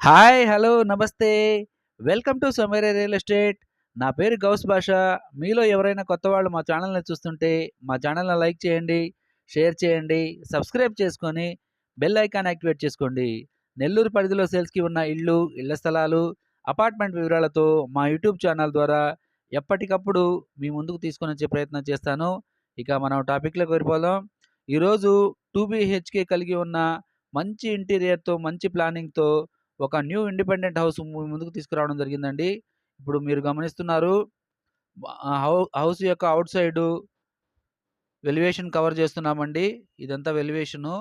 Hi! Hello! నమస్తే! Welcome to సమేరే real estate. నా పేరు గౌస్ భాష మీలో ఎవరైనా కొత్తవాళ్ళు మా ఛానల్‌ని చూస్తుంటే, మా ఛానల్‌ని లైక్ చేయండి, షేర్ చేయండి, సబ్స్క్రైబ్ చేసుకొని, బెల్ ఐకాన్ యాక్టివేట్ చేసుకోండి. నెల్లూరు పరిధిలో సేల్స్‌కి ఉన్న ఇళ్ళు, ఇళ్ళ స్థలాలు, అపార్ట్మెంట్ వివరాలతో మా యూట్యూబ్ ఛానల్ ద్వారా ఎప్పటికప్పుడు మీ ముందుకు తీసుకొనొచ్చే ప్రయత్నం చేస్తాను. ఇక మనం టాపిక్‌లోకి వెళ్ళిపోదాం. ఈరోజు టూ బీహెచ్‌కే కలిగి ఉన్న మంచి ఇంటీరియర్‌తో, మంచి ప్లానింగ్‌తో ఒక న్యూ ఇండిపెండెంట్ హౌస్ ముందుకు తీసుకురావడం జరిగిందండి. ఇప్పుడు మీరు గమనిస్తున్నారు. హౌ హౌస్ యొక్క అవుట్ సైడు వెలివేషన్ కవర్ చేస్తున్నామండి. ఇదంతా వెలివేషను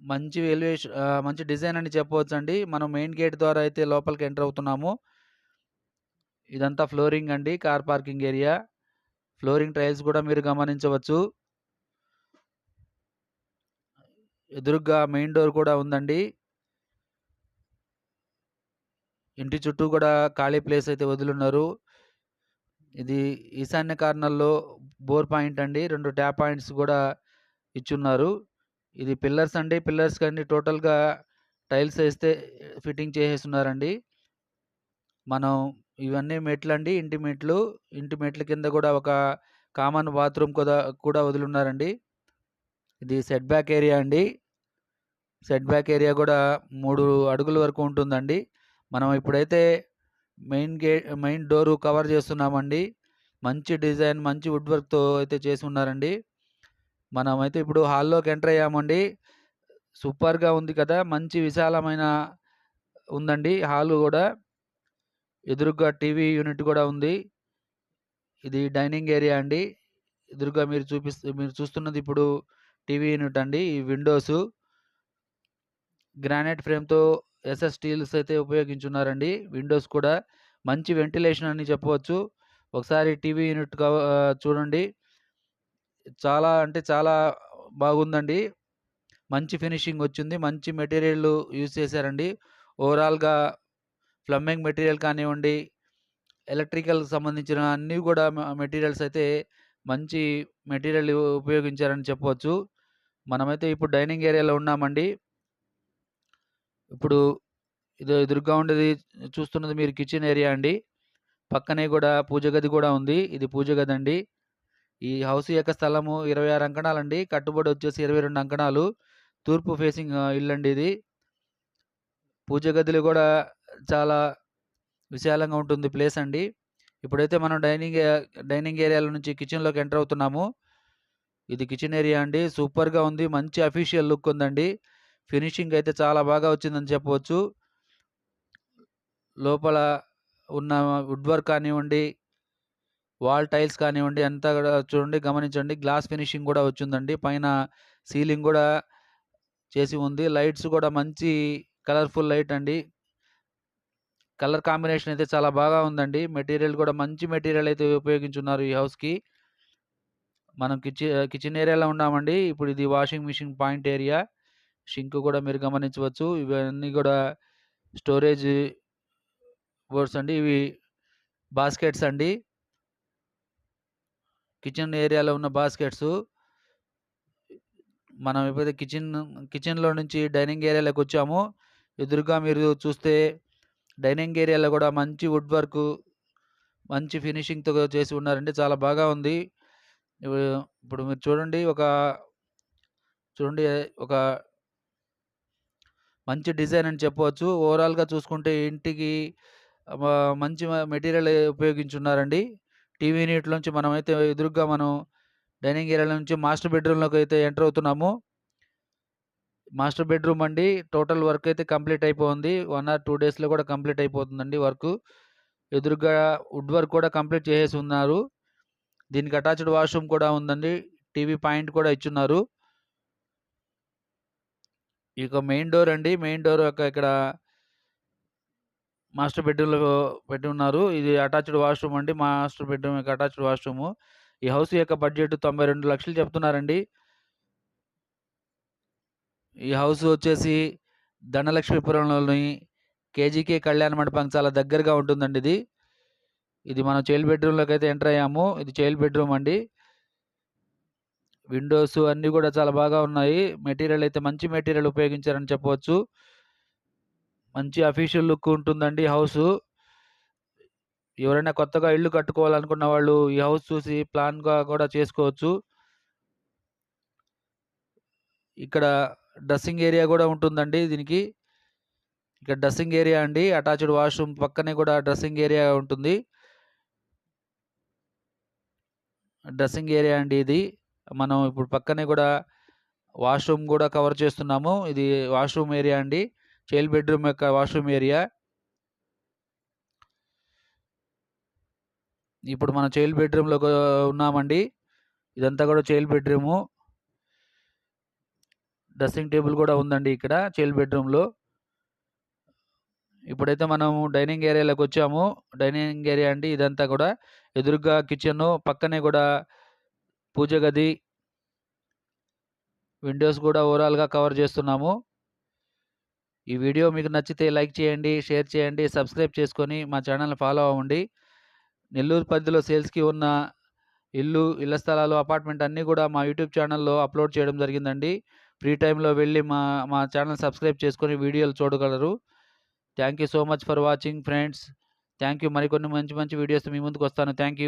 మంచి వెలివేషన్ మంచి డిజైన్ అని చెప్పవచ్చండి. మనం మెయిన్ గేట్ ద్వారా అయితే లోపలికి ఎంటర్ అవుతున్నాము. ఇదంతా ఫ్లోరింగ్ అండి. Car parking area. Flooring tiles కూడా మీరు గమనించవచ్చు. ఎదురుగా మెయిన్ డోర్ కూడా ఉందండి. ఇంటి చుట్టూ కూడా ఖాళీ ప్లేస్ అయితే వదులున్నారు ఇది ఈశాన్య కార్నర్‌లో బోర్ పాయింట్ అండి. రెండు ట్యాప్ పాయింట్స్ కూడా ఇచ్చున్నారు. ఇది పిల్లర్స్ అండి. పిల్లర్స్‌కన్నీ టోటల్‌గా టైల్స్ వేస్తే ఫిట్టింగ్ చేసేస్తున్నారండి మనం ఇవన్నీ మెట్లు అండి ఇంటి మెట్లు. ఇంటి మెట్ల కింద కూడా ఒక కామన్ బాత్రూమ్ కూడా కూడా వదులున్నారండి ఇది సెట్ బ్యాక్ ఏరియా అండి. సెట్ బ్యాక్ ఏరియా కూడా మూడు అడుగుల వరకు ఉంటుందండి. మనం ఇప్పుడైతే మెయిన్ గే మెయిన్ డోరు కవర్ చేస్తున్నామండి. మంచి డిజైన్, మంచి వుడ్ వర్క్‌తో అయితే చేసి ఉన్నారండి. మనమైతే ఇప్పుడు హాల్‌లోకి ఎంటర్ అయ్యామండి. సూపర్‌గా ఉంది కదా! మంచి విశాలమైన ఉందండి హాలు కూడా ఎదురుగా టీవీ యూనిట్ కూడా ఉంది. ఇది డైనింగ్ ఏరియా అండి. ఎదురుగా మీరు చూపిస్తూ మీరు చూస్తున్నది ఇప్పుడు టీవీ యూనిట్ అండి. ఈ విండోసు. గ్రానైట్ ఫ్రేమ్‌తో ఎస్ఎస్ స్టీల్స్ అయితే ఉపయోగించున్నారండి. విండోస్ కూడా మంచి వెంటిలేషన్ అని చెప్పవచ్చు. ఒకసారి టీవీ యూనిట్ చూడండి. చాలా అంటే చాలా బాగుందండి. మంచి ఫినిషింగ్ వచ్చింది. మంచి మెటీరియల్ యూజ్ చేశారండి. ఓవరాల్‌గా ప్లంబింగ్ మెటీరియల్ కానివ్వండి, ఎలక్ట్రికల్ సంబంధించిన అన్నీ కూడా మెటీరియల్స్ అయితే మంచి మెటీరియల్ ఉపయోగించారని చెప్పవచ్చు. మనమైతే ఇప్పుడు డైనింగ్ ఏరియాలో ఉన్నామండి. ఇప్పుడు ఇది ఎదురుగా ఉండేది చూస్తున్నది మీరు కిచెన్ ఏరియా అండి. పక్కనే కూడా పూజ గది కూడా ఉంది. ఇది పూజ గది అండి ఈ హౌస్ యొక్క స్థలము 26 అంకణాలండి. కట్టుబడి వచ్చేసి 22 అంకణాలు. తూర్పు ఫేసింగ్ ఇల్లు అండి ఇది. పూజ గదిలో కూడా చాలా విశాలంగా ఉంటుంది ప్లేస్ అండి. ఇప్పుడైతే మనం డైనింగ్ ఏ డైనింగ్ ఏరియాలో నుంచి కిచెన్‌లోకి ఎంటర్ అవుతున్నాము. ఇది కిచెన్ ఏరియా అండి. సూపర్‌గా ఉంది. మంచి అఫీషియల్ లుక్ ఉందండి. ఫినిషింగ్ అయితే చాలా బాగా వచ్చిందని చెప్పవచ్చు. లోపల ఉన్న వుడ్ వర్క్ కానివ్వండి, వాల్ టైల్స్ కానివ్వండి అంతా కూడా చూడండి గమనించండి. గ్లాస్ ఫినిషింగ్ కూడా వచ్చిందండి. పైన సీలింగ్ కూడా చేసి ఉంది. లైట్స్ కూడా మంచి కలర్‌ఫుల్ లైట్ అండి. కలర్ కాంబినేషన్ అయితే చాలా బాగా ఉందండి. మెటీరియల్ కూడా మంచి మెటీరియల్ అయితే ఉపయోగించున్నారు ఈ హౌస్‌కి. మనం కిచెన్ కిచెన్ ఏరియాలో ఉన్నామండి. ఇప్పుడు ఇది washing machine point area. Sink కూడా మీరు గమనించవచ్చు. ఇవన్నీ కూడా స్టోరేజ్ బోర్డ్స్ అండి. ఇవి బాస్కెట్స్ అండి. కిచెన్ ఏరియాలో ఉన్న బాస్కెట్స్ మనం ఎప్పుడైతే కిచెన్ కిచెన్‌లో నుంచి డైనింగ్ ఏరియాలోకి వచ్చామో, ఎదురుగా మీరు చూస్తే డైనింగ్ ఏరియాలో కూడా మంచి వుడ్ వర్క్, మంచి ఫినిషింగ్‌తో చేసి ఉన్నారండి. చాలా బాగా ఉంది. ఇప్పుడు మీరు చూడండి ఒక చూడండి ఒక మంచి డిజైన్ అని చెప్పవచ్చు. ఓవరాల్‌గా చూసుకుంటే ఇంటికి మంచి మెటీరియల్ ఉపయోగించున్నారండి. టీవీ యూనిట్‌లోంచి మనమైతే ఎదురుగ్గా మనం డైనింగ్ ఏరియా నుంచి మాస్టర్ బెడ్‌రూమ్‌లోకి అయితే ఎంటర్ అవుతున్నాము. మాస్టర్ బెడ్‌రూమ్ అండి. టోటల్ వర్క్ అయితే కంప్లీట్ అయిపోయింది. వన్ ఆర్ టూ డేస్‌లో కూడా కంప్లీట్ అయిపోతుందండి వర్క్ ఎదురుగా వుడ్ వర్క్ కూడా కంప్లీట్ చేసేసి ఉన్నారు. దీనికి అటాచ్డ్ వాష్‌రూమ్ కూడా ఉందండి. టీవీ పాయింట్ కూడా ఇచ్చున్నారు. ఇక మెయిన్ డోర్ అండి. మెయిన్ డోర్ యొక్క ఇక్కడ మాస్టర్ బెడ్‌రూమ్‌లో పెట్టి ఉన్నారు. ఇది అటాచ్డ్ వాష్‌రూమ్ అండి. మాస్టర్ బెడ్‌రూమ్ యొక్క అటాచ్డ్ వాష్‌రూము. ఈ హౌస్ యొక్క బడ్జెట్ 92,00,000 చెప్తున్నారండి. ఈ హౌస్ వచ్చేసి ధనలక్ష్మీపురంలోని కేజీకే కళ్యాణ మండపానికి చాలా దగ్గరగా ఉంటుందండి ఇది. ఇది మనం చైల్డ్ బెడ్‌రూమ్‌లోకి అయితే ఎంటర్ అయ్యాము. ఇది చైల్డ్ బెడ్‌రూమ్ అండి. విండోస్ అన్నీ కూడా చాలా బాగా ఉన్నాయి. మెటీరియల్ అయితే మంచి మెటీరియల్ ఉపయోగించారని చెప్పవచ్చు. మంచి అఫీషియల్ లుక్ ఉంటుందండి హౌస్ ఎవరైనా కొత్తగా ఇల్లు కట్టుకోవాలనుకున్న వాళ్ళు ఈ హౌస్ చూసి ప్లాన్‌గా కూడా చేసుకోవచ్చు. ఇక్కడ డ్రెస్సింగ్ ఏరియా కూడా ఉంటుందండి దీనికి. ఇక్కడ డ్రెస్సింగ్ ఏరియా అండి. అటాచ్డ్ వాష్‌రూమ్ పక్కనే కూడా డ్రెస్సింగ్ ఏరియా ఉంటుంది. డ్రెస్సింగ్ ఏరియా అండి ఇది. మనం ఇప్పుడు పక్కనే కూడా వాష్‌రూమ్ కూడా కవర్ చేస్తున్నాము. ఇది వాష్‌రూమ్ ఏరియా అండి. చైల్డ్ బెడ్‌రూమ్ యొక్క వాష్‌రూమ్ ఏరియా. ఇప్పుడు మనం చైల్డ్ బెడ్‌రూమ్‌లో ఉన్నామండి. ఇదంతా కూడా చైల్డ్ బెడ్‌రూము. డ్రెస్సింగ్ టేబుల్ కూడా ఉందండి ఇక్కడ చైల్డ్ బెడ్‌రూమ్‌లో. ఇప్పుడైతే మనం డైనింగ్ ఏరియాలోకి వచ్చాము డైనింగ్ ఏరియా అండి ఇదంతా కూడా ఎదురుగా కిచెను, పక్కనే కూడా పూజ గది. విండోస్ కూడా ఓవరాల్‌గా కవర్ చేస్తున్నాము. ఈ వీడియో మీకు నచ్చితే లైక్ చేయండి, షేర్ చేయండి, సబ్స్క్రైబ్ చేసుకొని మా ఛానల్ ఫాలో అవ్వండి. నెల్లూరు పరిధిలో సేల్స్‌కి ఉన్న ఇల్లు, ఇళ్ళ స్థలాలు, అపార్ట్మెంట్ అన్నీ కూడా మా యూట్యూబ్ ఛానల్లో అప్‌లోడ్ చేయడం జరిగిందండి. ఫ్రీ టైంలో వెళ్ళి మా మా ఛానల్ సబ్స్క్రైబ్ చేసుకొని వీడియోలు చూడగలరు. Thank you so much for watching friends. Thank you. మరికొన్ని మంచి మంచి వీడియోస్ మీ ముందుకొస్తాను. వస్తాను యూ.